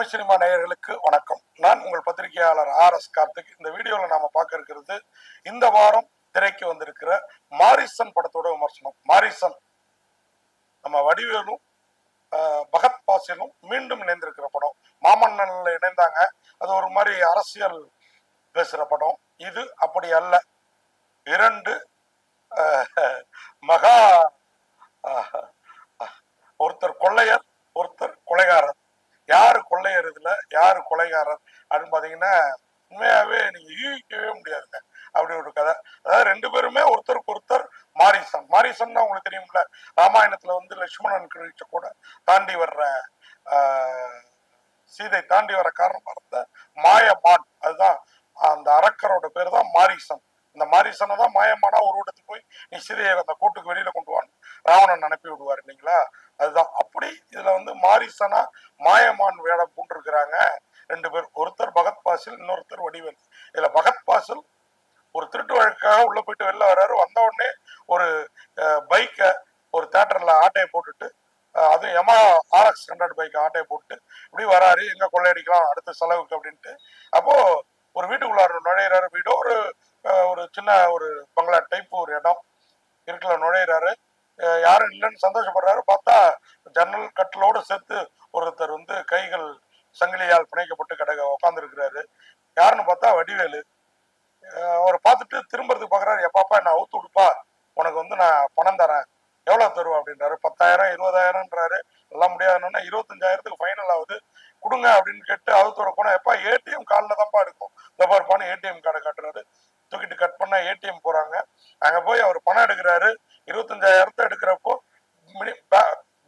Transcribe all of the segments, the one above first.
Tamil cinema நேயர்களுக்கு வணக்கம். நான் உங்கள் பத்திரிகையாளர் ஆர் எஸ் கார்த்திக். இந்த வீடியோவில் நாம பார்க்க இருக்கிறது இந்த வாரம் திரைக்கு வந்திருக்கிற மாரிசன் படத்தோட விமர்சனம். மாரிசன் நம்ம வடிவேலும் பகத் பாசிலும் மீண்டும் இணைந்திருக்கிற படம். மாமன்னன்ல இணைந்தாங்க. அது ஒரு மாதிரி அரசியல் பேசுற படம். இது அப்படி அல்ல. இரண்டு மகா ஆஹ், ஒருத்தர் கொள்ளையர் ஒருத்தர் கொலைகாரர் யாரு கொள்ளையர் இதுல யாரு கொலைகாரர் அப்படின்னு பாத்தீங்கன்னா உண்மையாவே நீங்க யூகிக்கவே முடியாதுங்க. அப்படி ஒரு கதை. அதாவது ரெண்டு பேருமே ஒருத்தருக்கு ஒருத்தர் மாரிசன். மாரிசன் உங்களுக்கு தெரியும்ல ராமாயணத்துல வந்து லட்சுமணன் கிழிச்ச கூட தாண்டி வர்ற ஆஹ், சீதை தாண்டி வர காரணம் இருந்த மாயமான். அதுதான் அந்த அரக்கரோட பேர் தான் மாரிசன். இந்த மாரிசனை தான் மாயமானா ஒரு இடத்துக்கு போய் நீ சீதையை அந்த கூட்டுக்கு வெளியில கொண்டு வாங்க ராவணன் அனுப்பி விடுவார் இல்லைங்களா? அதுதான் மாரிசனா மாயமான் வேடம் பூண்டிருக்கிறாங்க. ரெண்டு பேர் ஒருத்தர் பகத் பாசில் இன்னொருத்தர் வடிவேல். இதுல பகத் பாசில் ஒரு திருட்டு வழக்காக உள்ள போயிட்டு வெளில வர்றாரு. வந்த உடனே ஒரு பைக்கை ஒரு தேட்டர்ல ஆட்டையை போட்டுட்டு அதுவும் எமா ஆர்எக்ஸ் ஹண்ட்ரட் பைக் ஆட்டையை போட்டு இப்படி வராரு. எங்க கொள்ளையடிக்கலாம் அடுத்த செலவுக்கு அப்படின்ட்டு. அப்போ ஒரு வீட்டுக்குள்ளார நுழையிறாரு. வீடோ ஒரு ஒரு சின்ன ஒரு பங்களா டைப் ஒரு இடம். இருக்குல்ல நுழையிறாரு. யாரும் இல்லைன்னு சந்தோஷப்படுறாரு. பார்த்தா ஜன்னல் கட்டலோடு சேர்த்து ஒருத்தர் வந்து கைகள் சங்கிலியால் பிணைக்கப்பட்டு கிடக்க உட்காந்துருக்கிறாரு யாருன்னு பார்த்தா வடிவேலு. அவரை பார்த்துட்டு திரும்புறதுக்கு பார்க்குறாரு எப்பாப்பா என்ன அவுத்து விடுப்பா. உனக்கு வந்து நான் பணம் தரேன். எவ்வளோ தருவா? அப்படின்றாரு. பத்தாயிரம் இருபதாயிரம்ன்றாரு. எல்லாம் முடியாதுன்னா இருபத்தஞ்சாயிரத்துக்கு ஃபைனல் ஆகுது. கொடுங்க அப்படின்னு கேட்டு அவுத்தோட போனால் எப்பா ஏடிஎம் கார்டில் தான்ப்பா இருக்கும். இந்த பணம் ஏடிஎம் கார்டை காட்டுறாரு. தூக்கிட்டு கட் பண்ண ஏடிஎம் போறாங்க. அங்க போய் அவர் பணம் எடுக்கிறாரு. இருபத்தஞ்சாயிரத்தை எடுக்கிறப்போ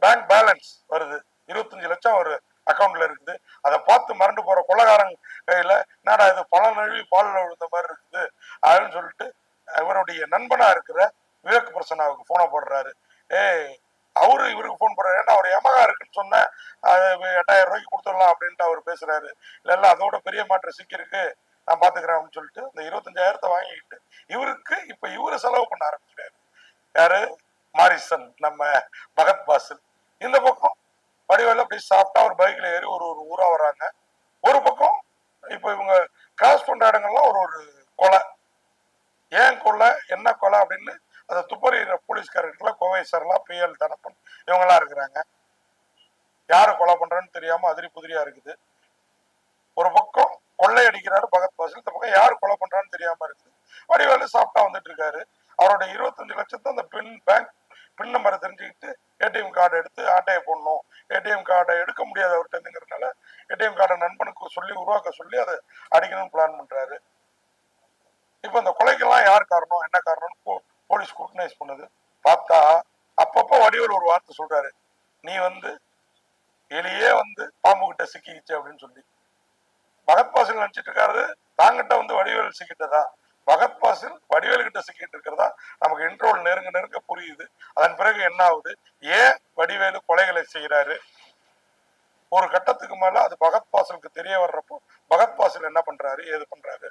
பேங்க் பேலன்ஸ் வருது இருபத்தஞ்சு லட்சம் ஒரு அக்கௌண்ட்ல இருக்குது அதை பார்த்து மறந்து போற கொள்ளக்காரங்க கையில என்னடா இது பணம் நழுவி பால் விழுந்த மாதிரி இருக்குது அப்படின்னு சொல்லிட்டு இவருடைய நண்பனா இருக்கிற விவேக் பிரசன்னாவுக்கு போனை போடுறாரு. ஏய் அவரு இவருக்கு ஃபோன் போடுறாரு. ஏன்னா அவர் எமகா இருக்குன்னு சொன்னேன் அது எட்டாயிரம் ரூபாய்க்கு கொடுத்துடலாம் அப்படின்ட்டு அவர் பேசுறாரு. இல்ல இல்ல அதோட பெரிய மாற்றம் சிக்கிருக்கு நான் பாத்துக்கிறேன் அப்படின்னு சொல்லிட்டு இந்த இருபத்தஞ்சாயிரத்தை வாங்கிக்கிட்டு இவருக்கு இப்ப இவரு செலவு பண்ண ஆரம்பிக்கிறாரு யாரு? மாரிசன் நம்ம பகத் பாசில். இந்த பக்கம் வடிவேல அப்படி சாப்பிட்டா ஒரு பைக்ல ஏறி ஒரு ஒரு ஊரா வராங்க ஒரு பக்கம் இப்ப இவங்க கிராஸ் பண்ற இடங்கள்லாம் ஒரு ஒரு கொலை. ஏன் கொலை என்ன கொலை அப்படின்னு அந்த துப்பறிகிற போலீஸ்காரர்கள் கோவை சார்லாம் பிஎல் தனப்பன் இவங்கெல்லாம் இருக்கிறாங்க. யாரை கொலை பண்றேன்னு தெரியாம அதிரி புதிரியா இருக்குது. ஒரு பக்கம் கொள்ளை அடிக்கிறாரு பகத் பாசல் இந்த பக்கம் யார் கொலை பண்றான்னு தெரியாம இருக்குது. வடிவேலு சாப்பிட்டா வந்துட்டு இருக்காரு அவரோட இருபத்தஞ்சு லட்சத்தை அந்த பின் பேங்க் பின் நம்பரை தெரிஞ்சுக்கிட்டு ஏடிஎம் கார்டு எடுத்து ஆட்டையை போடணும். ஏடிஎம் கார்டை எடுக்க முடியாது அவர்கிட்டங்கிறதுனால ஏடிஎம் கார்டை நண்பனுக்கு சொல்லி உருவாக்க சொல்லி அதை அடிக்கணும்னு பிளான் பண்றாரு. இப்போ இந்த கொலைக்கெல்லாம் யார் காரணம்? என்ன காரணம்னு போலீஸ் ஸ்க்ரூட்டனைஸ் பண்ணுது. பார்த்தா அப்பப்போ வடிவேல் ஒரு வார்த்தை சொல்றாரு. நீ வந்து எலியே வந்து பாம்பு கிட்ட சிக்கிக்கிச்சு அப்படின்னு சொல்லி. பகத் பாசில் நினைச்சிட்டு இருக்காரு. தாங்கிட்ட வந்து வடிவேல் சிக்கிட்டதா? பகத் பாசில் வடிவேல் கிட்ட சிக்கிட்டு இருக்கிறதா? நமக்கு இன்ட்ரோல் நெருங்க நெருங்க புரியுது. அதன் பிறகு என்ன ஆகுது? ஏன் வடிவேலு கொலைகளை செய்யறாரு ஒரு கட்டத்துக்கு மேல அது பகத்பாசலுக்கு தெரிய வர்றப்போ பகத்பாசல் என்ன பண்றாரு? ஏது பண்றாரு?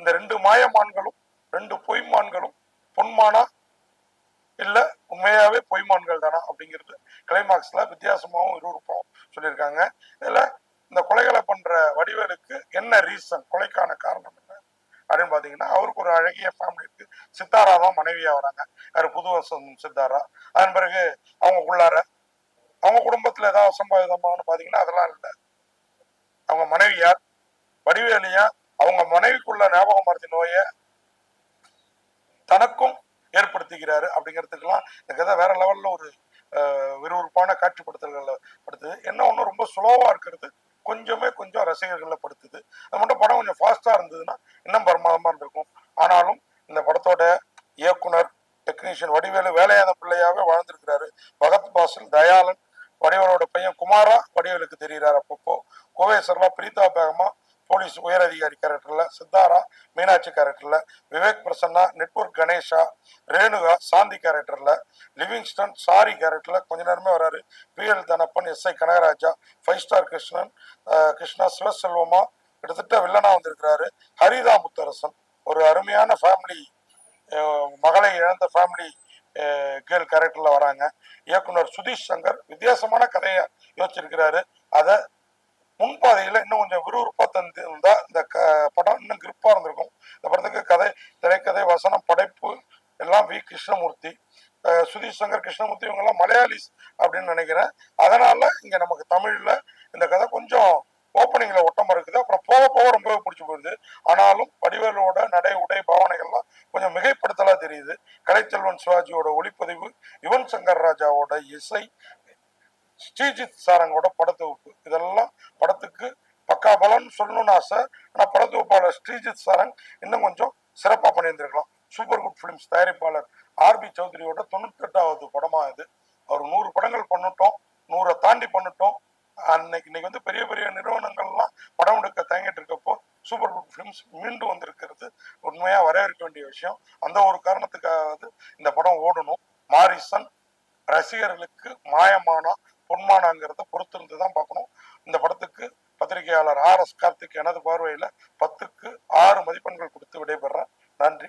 இந்த ரெண்டு மாயமான்களும் ரெண்டு பொய்மான்களும் பொன்மானா இல்ல உண்மையாவே பொய்மான்கள் தானா அப்படிங்கிறது கிளைமாக்ஸ்ல வித்தியாசமாகவும் விறுவிறுப்பாகவும் சொல்லியிருக்காங்க. இதுல இந்த கொலைகளை பண்ற வடிவேலுக்கு என்ன ரீசன் கொலைக்கான காரணம் என்ன? அப்படின்னு பாத்தீங்கன்னா அவருக்கு ஒரு அழகிய ஃபேமிலி இருக்கு. சித்தாரா தான் மனைவியா வராங்க. யாரு? புதுவசம் சித்தாரா. அதன் பிறகு அவங்க உள்ளார அவங்க குடும்பத்துல ஏதாவது அசம்பாவிதமானு பாத்தீங்கன்னா அதெல்லாம் இல்லை. அவங்க மனைவியார் வடிவேலியா அவங்க மனைவிக்குள்ள ஞாபக மருத்தி நோயை தனக்கும் ஏற்படுத்திக்கிறாரு அப்படிங்கிறதுக்கெல்லாம் இந்த கதை வேற லெவல்ல ஒரு விறுவிறுப்பான காட்சிப்படுத்தல்களை படுத்துது. என்ன ஒன்று ரொம்ப ஸ்லோவாக இருக்கிறது கொஞ்சமே கொஞ்சம் ரசிகர்களை படுத்துது. அது மட்டும் படம் கொஞ்சம் ஃபாஸ்ட்டாக இருந்ததுன்னா இன்னும் பிரமாதமாக இருந்திருக்கும். ஆனாலும் இந்த படத்தோட இயக்குனர் டெக்னீஷியன் வடிவேலு வேலையான பிள்ளையாகவே வாழ்ந்திருக்கிறாரு. பகத் பாசல் தயாளன் வடிவேலோட பையன் குமாரா வடிவேலுக்கு தெரிகிறார் அப்பப்போ. கோவை சர்மா பிரீதா பேகமா போலீஸ் உயர் அதிகாரி கேரக்டர்ல சித்தாரா மீனாட்சி கேரக்டர்ல விவேக் பிரசன்னா நெட்வொர்க் கணேஷா ரேணுகா சாந்தி கேரக்டர்ல லிவிங்ஸ்டன் சாரி கேரக்டர்ல கொஞ்ச நேரமே வராரு. பிஎல் தனப்பன் எஸ் ஐ கனகராஜா ஃபைவ் ஸ்டார் கிருஷ்ணன் கிருஷ்ணா சிவசெல்வமா கிட்டத்தட்ட வில்லனா வந்திருக்கிறாரு. ஹரிதா முத்தரசன் ஒரு அருமையான ஃபேமிலி மகளை இழந்த ஃபேமிலி கேர்ள் கேரக்டர்ல வராங்க. இயக்குனர் சுதீஷ் சங்கர் வித்தியாசமான கதையை யோசிச்சிருக்கிறாரு. அதை முன்பாதையில இன்னும் கொஞ்சம் விறுவிறுப்பா தந்து இருந்தால் இந்த க- படம் இன்னும் கிரிப்பா இருந்திருக்கும். இந்த படத்துக்கு கதை திரைக்கதை வசனம் படைப்பு எல்லாம் வி. கிருஷ்ணமூர்த்தி. சுதீஷ் சங்கர் கிருஷ்ணமூர்த்தி இவங்க எல்லாம் மலையாளிஸ் அப்படின்னு நினைக்கிறேன். அதனால இங்க நமக்கு தமிழ்ல இந்த கதை கொஞ்சம் ஓப்பனிங்ல ஒட்டமா இருக்குது. அப்புறம் போக போக ரொம்பவே பிடிச்சி போயிருது. ஆனாலும் வடிவேலோட நடை உடை பாவனைகள்லாம் கொஞ்சம் மிகைப்படுத்தலா தெரியுது. கலைச்செல்வன் சிவாஜியோட ஒளிப்பதிவு யுவன் சங்கர் ராஜாவோட இசை ஸ்ரீஜித் சாரங்கோட படத்தொகுப்பு இதெல்லாம் படத்துக்கு பக்கா பலன் சொல்லணும்னு ஆசை. ஆனால் படத்தொகுப்பாளர் ஸ்ரீஜித் சாரங் இன்னும் கொஞ்சம் சிறப்பாக பண்ணியிருந்திருக்கலாம். சூப்பர் குட் ஃபிலிம்ஸ் தயாரிப்பாளர் ஆர்பி சௌத்ரியோட தொண்ணூத்தெட்டாவது படமா இது. அவர் நூறு படங்கள் பண்ணிட்டோம். நூறை தாண்டி பண்ணிட்டோம். அன்னைக்கு இன்னைக்கு வந்து பெரிய பெரிய நிறுவனங்கள்லாம் படம் எடுக்க தயங்கிட்டு இருக்கப்போ சூப்பர் குட் ஃபிலிம்ஸ் மீண்டும் வந்திருக்கிறது. உண்மையாக வரவேற்க வேண்டிய விஷயம். அந்த ஒரு காரணத்துக்காக இந்த படம் ஓடணும். மாரிசன் ரசிகர்களுக்கு மாயமானா பொன்மானாங்கிறத பொறுத்திருந்து தான் பார்க்கணும். இந்த படத்துக்கு பத்திரிகையாளர் ஆர் எஸ் கார்த்திக் எனது பார்வையில் பத்துக்கு ஆறு மதிப்பெண்கள் கொடுத்து விடைபெறேன் நன்றி.